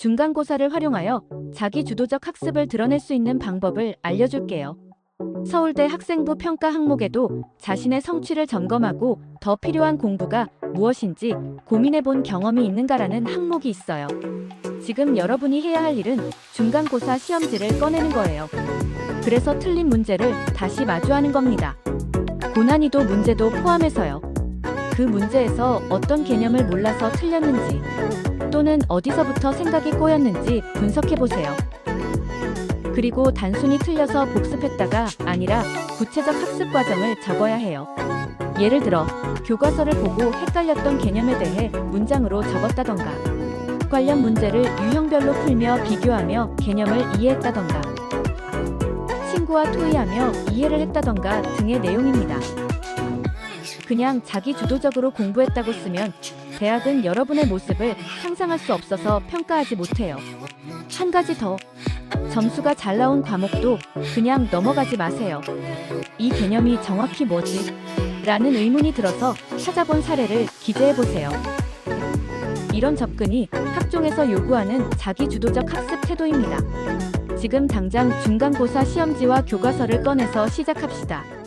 중간고사를 활용하여 자기 주도적 학습을 드러낼 수 있는 방법을 알려줄게요. 서울대 학생부 평가 항목에도 자신의 성취를 점검하고 더 필요한 공부가 무엇인지 고민해 본 경험이 있는가라는 항목이 있어요. 지금 여러분이 해야 할 일은 중간고사 시험지를 꺼내는 거예요. 그래서 틀린 문제를 다시 마주하는 겁니다. 고난이도 문제도 포함해서요. 그 문제에서 어떤 개념을 몰라서 틀렸는지 또는 어디서부터 생각이 꼬였는지 분석해 보세요. 그리고 단순히 틀려서 복습했다가 아니라 구체적 학습 과정을 적어야 해요. 예를 들어 교과서를 보고 헷갈렸던 개념에 대해 문장으로 적었다던가 관련 문제를 유형별로 풀며 비교하며 개념을 이해했다던가 친구와 토의하며 이해를 했다던가 등의 내용입니다. 그냥 자기 주도적으로 공부했다고 쓰면 대학은 여러분의 모습을 상상할 수 없어서 평가하지 못해요. 한 가지 더. 점수가 잘 나온 과목도 그냥 넘어가지 마세요. 이 개념이 정확히 뭐지? 라는 의문이 들어서 찾아본 사례를 기재해 보세요. 이런 접근이 학종에서 요구하는 자기 주도적 학습 태도입니다. 지금 당장 중간고사 시험지와 교과서를 꺼내서 시작합시다.